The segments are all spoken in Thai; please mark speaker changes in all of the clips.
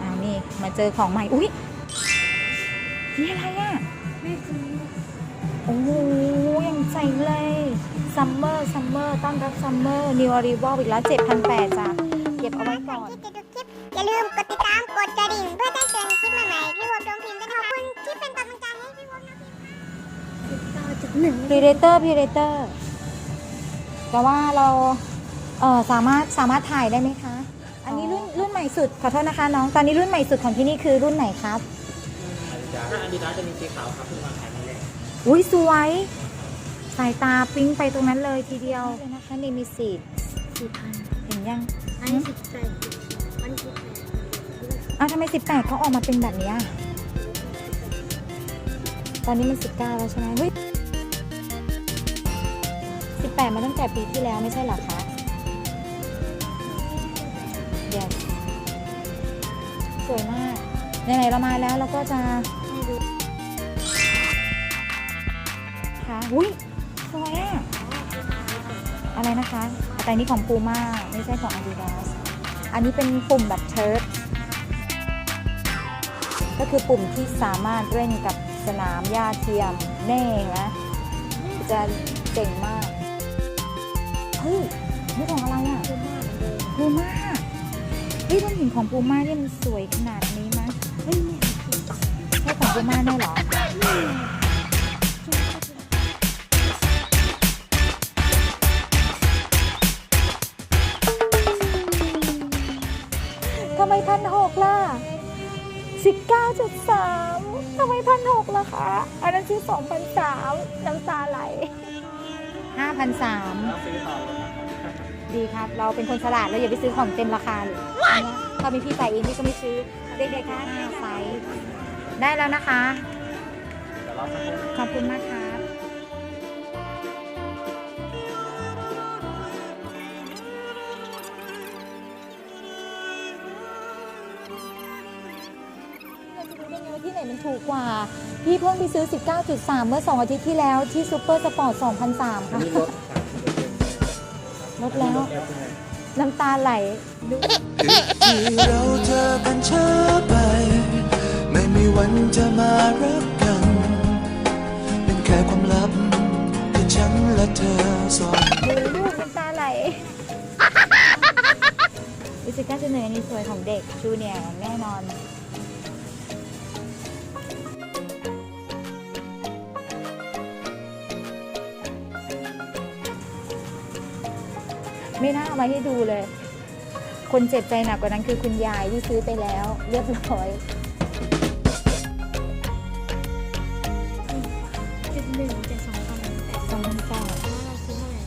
Speaker 1: อ้าวนี่มาเจอของใหม่ อุ๊ยนี่อะไรอะ
Speaker 2: ไม่ซื้อ
Speaker 1: โอ้โหยังใจเลยซัมเมอร์ซัมเมอร์ต้อนรับซัมเมอร์นิวอริวอลอีกแล้ว7,800จ้ะเก็บเอาไว้ก่อน
Speaker 2: ที่จะดูคลิป อย่าลืมกดติดตามกดกระดิ่งเพื่อแจ้งเตือนคลิปใหม่ๆพี่วอมดวงพิมพ์ด้วยขอบคุณที่เป็นกำลังใจให้พี่วอมดวงพิมพ์สิบเก้าจุดหนึ่ง
Speaker 1: พรีเดเตอร์พรีเดเตอร์แต่ว่าเราเออสามารถสามารถถ่ายได้ไหมคะ สุดขอโทษนะคะน้องตอนนี้รุ่นใหม่สุดของที่นี่คือรุ่นไหนครับ
Speaker 3: ถ้าอาดิดาสจะมีสีขาวครับเพิ่งวางขายมาแรก
Speaker 1: อุ้ยสวย สายตาปิ้งไปตรงนั้นเลยทีเดียวเลยนะคะนี่มีสี
Speaker 2: สี่พัน
Speaker 1: เห็นยัง
Speaker 2: อันนี้สิบแปดอันนี้สิบแปด
Speaker 1: อ้าวทำไม18เขาออกมาเป็นแบบเนี้ยตอนนี้มัน19แล้วใช่ไหมเฮ้ย18มาตั้งแต่ปีที่แล้วไม่ใช่เหรอคะ yes สวยมากไหนๆเรามาแล้วเราก็จะ
Speaker 2: ให้ดู
Speaker 1: ค่ะอุ้ยสวยอะอะไรนะคะ แต่อันนี้ของปูม่าไม่ใช่ของ Adidas อันนี้เป็นปุ่มแบบเชิร์ตก็คือปุ่มที่สามารถเล่นกับสนามหญ้าเทียมแน่นะจะเจ๋งมาก เฮ้ย นี่ของอะไรอะ
Speaker 2: ดูมากเลย
Speaker 1: ปูม่า ฮ้ยต้องห็นของปูม่าเนี่ยมันสวยขนาดนี้มั้ยเฮ้ยเนี่ยใช่ของปูม่าแน่เหรอทำไมพันหกล่ะสิบเก้าจุดสามทำไมพันหกล่ะคะ อันนั้นชื่อสองพันสามน้ำตาไหลห้าพันสาม ดีครับ เราเป็นคนฉลาดเราอย่าไปซื้อของเต็มราคาเลยอันเนี้ยถ้าเป็นพี่ใส่เองพี่ก็ไม่ซื้อเด็กๆคะห้าไซส์ได้แล้วนะคะ
Speaker 3: เดี๋ยวรอสักครู่
Speaker 1: ขอบคุณมากครับเราจะรู้ได้ไงว่าที่ไหนมันถูกกว่า พี่เพิ่งไปซื้อ 19.3 เมื่อ 2 อาทิตย์ที่แล้วที่ซูเปอร์สปอร์ต 2,003
Speaker 3: อัน
Speaker 1: ค่ะ
Speaker 3: นี้ ลด
Speaker 1: ลดแล้ว
Speaker 3: แล้วใช่ไหม
Speaker 1: น้ำตาไหลดู
Speaker 4: ที่เราเจอกันช้าไป ไม่มีวันจะมารักกัน เป็นแค่ความลับที่ฉันและเธอสอง
Speaker 1: ดูลูกน้ำตาไหลรู้สึกก้าจะเหนื่อยอันนี้สวยของเด็กจูเนียร์แน่นอน ไม่น่าเอามาให้ดูเลย คนเจ็บใจหนักกว่านั้นคือคุณยายที่ซื้อไปแล้ว เรียบร้อย
Speaker 2: จุดหนึ่งจะสองพันแต่
Speaker 1: สองพันสอง
Speaker 2: ว่าเราซื้อเท่าไหร่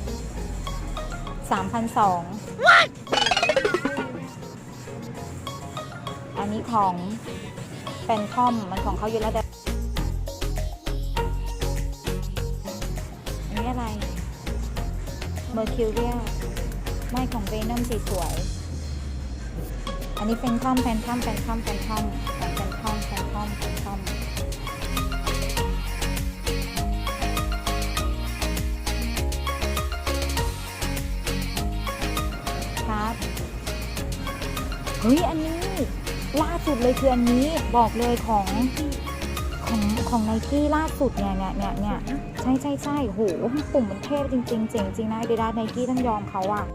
Speaker 1: สามพันสองอันนี้ของแฟนทอมมันของเขาอยู่แล้วแต่อันนี้อะไรเมอร์คิวเรีย ไม่ของเวนอมสีสวย อันนี้เป็นทอมแฟนทอมแฟนทอมแฟนทอมแฟนทอมแฟนทอมแฟนทอมครับเฮ้ยอันนี้ล่าสุดเลยคืออันนี้บอกเลยของของของไนกี้ล่าสุดเนี่ยเนี่ยเนี่ยเนี่ยใช่ใช่ใช่โหปุ่มมันเทพจริงๆเจ๋งจริงนะเดด้าไนกี้ต้องยอมเขาอะ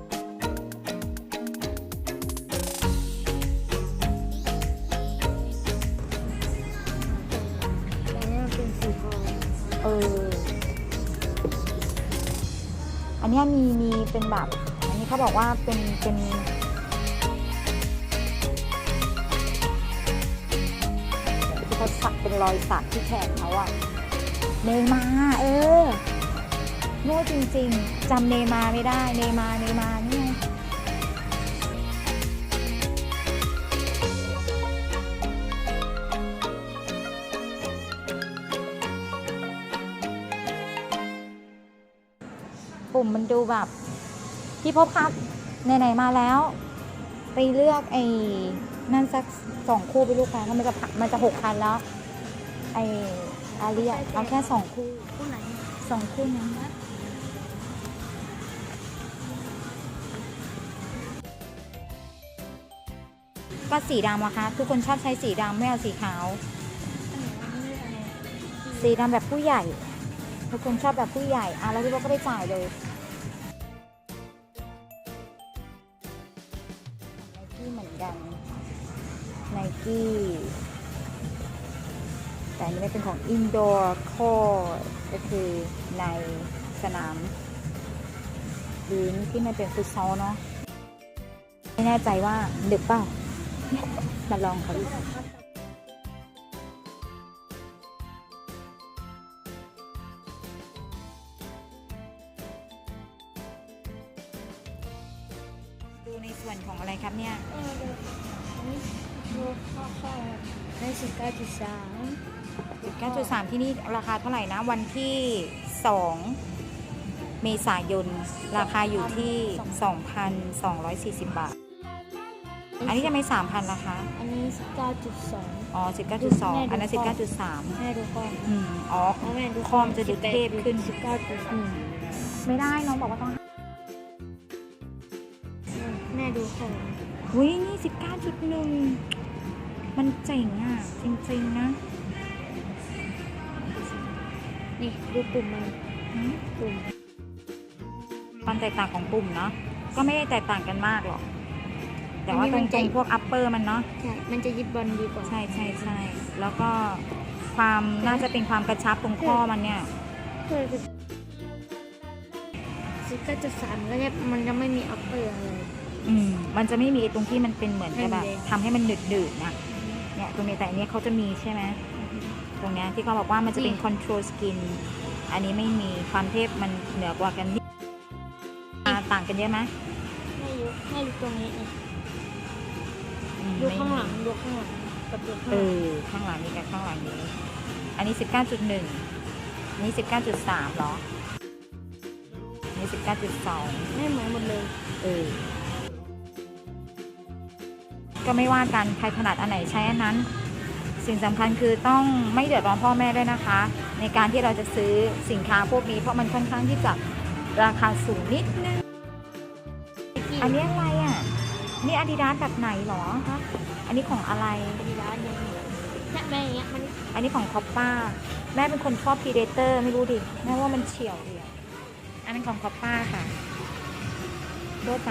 Speaker 2: นนี้
Speaker 1: มีมีเป็นแบบ อันนี้เขาบอกว่าเป็นเป็นที่เขาสักเป็นรอยสักที่แขนเขาอะเนมาเออโง่จริง ๆจำเนมาไม่ได้ เนมาเนมานี่ ปุ่มมันดูแบบพี่พบครับไหนๆมาแล้ว ไปเลือกไอ้นั่นสักสองคู่ไปลูกค้ามันจะมันจะหกพันแล้ว ไอ้อาเรียเอาแค่สองคู่
Speaker 2: ผู้ไหน
Speaker 1: สองคู่นะก็สีดำอะคะ ทุกคนชอบใช้สีดำไม่เอาสีขาว สีดำแบบผู้ใหญ่ ทุกคนชอบแบบผู้ใหญ่อะแล้วพี่ว่าก็ได้จ่ายเลยไนกี้เหมือนกันไนกี้แต่อันนี้ไม่เป็นของ indoor court ก็คือในสนามพื้นที่มันเป็นฟุตซอลเนาะไม่แน่ใจว่าดึกเปล่ามาลองเขาดู ส่วนของอะไรครับเนี่ย
Speaker 2: ได้สิบเก้าจุดสาม
Speaker 1: 9.3ที่นี่ราคาเท่าไหร่นะ วันที่2เมษายน ราคาอยู่ที่ 2,240 บาท อันนี้จะไม่ 3,000ราคา
Speaker 2: อันนี้สิบเก้าจุดสอง
Speaker 1: อ๋อ 19.2 อันนั้น 19.3
Speaker 2: แม่ดูก่อน
Speaker 1: อืม อ๋อ
Speaker 2: แม่ดู
Speaker 1: คอมจะดูเทพขึ้น
Speaker 2: สิบเก้าจุด
Speaker 1: อืมไม่ได้ น้องบอกว่าต้อง
Speaker 2: แม่ดูของ
Speaker 1: อุ้ยนี่19.1มันเจ๋งอะ จริงๆนะ
Speaker 2: นี่ดูปุ่มมัน
Speaker 1: หืม
Speaker 2: ปุ่ม
Speaker 1: ความแตกต่างของปุ่มเนาะก็ไม่ได้แตกต่างกันมากหรอก แต่ว่าตรงตรงพวก upper มันเนาะ
Speaker 2: ใช่ มันจะยึดบอลดีกว่า
Speaker 1: ใช่ใช่ใช่แล้วก็ความน่าจะเป็นความกระชับตรงข้อมันเนี่ย
Speaker 2: เพื่อสิบเก้าจุดสามก็จะมันจะไม่มีอัปเปอร์อะไร
Speaker 1: อืมมันจะไม่มีไอ้ตรงที่มันเป็นเหมือนกับแบบ
Speaker 2: แดงๆ
Speaker 1: ทำให้มันหนืดหนืดๆนะเนี่ยตรงนี้แต่อันเนี้ยเขาจะมีใช่ไหมตรงเนี้ยที่เขาบอกว่ามันจะเป็น
Speaker 2: นี่
Speaker 1: control skin อันนี้ไม่มีความเทพมันเหนือกว่ากันนิดอ่าต่างกันเยอะไหม
Speaker 2: ไม่ยุไม่ยุตรงนี้นี่
Speaker 1: อืม
Speaker 2: ดู
Speaker 1: ไม่
Speaker 2: ข้างหลัง
Speaker 1: มี
Speaker 2: ดูข้างหลังกับดูข้าง
Speaker 1: เอ
Speaker 2: หลัง
Speaker 1: อข้างหลังนี้กับข้างหลังนี้ อันนี้19.1อันนี้19.3เหรออันนี้19.2
Speaker 2: ไม่เหมือนหมดเลย
Speaker 1: เออ ก็ไม่ว่ากันใครถนัดอันไหนใช้อันนั้น สิ่งสำคัญคือต้องไม่เดือดร้อนพ่อแม่ด้วยนะคะ ในการที่เราจะซื้อสินค้าพวกนี้เพราะมันค่อนข้างที่จะราคาสูงนิดนึง อันนี้อะไรอะ นี่อาดิดาสแบบไหนหรออันนี้ของอะไร
Speaker 2: ดีร้านยังเนี่ยแม่อย่างเงี้ยมัน
Speaker 1: อันนี้ของคอปป้า แม่เป็นคนชอบพีเดเตอร์ไม่รู้ดิแม่ว่ามันเฉียวดีอะอันนั้นของคอปป้าค่ะทั่วไป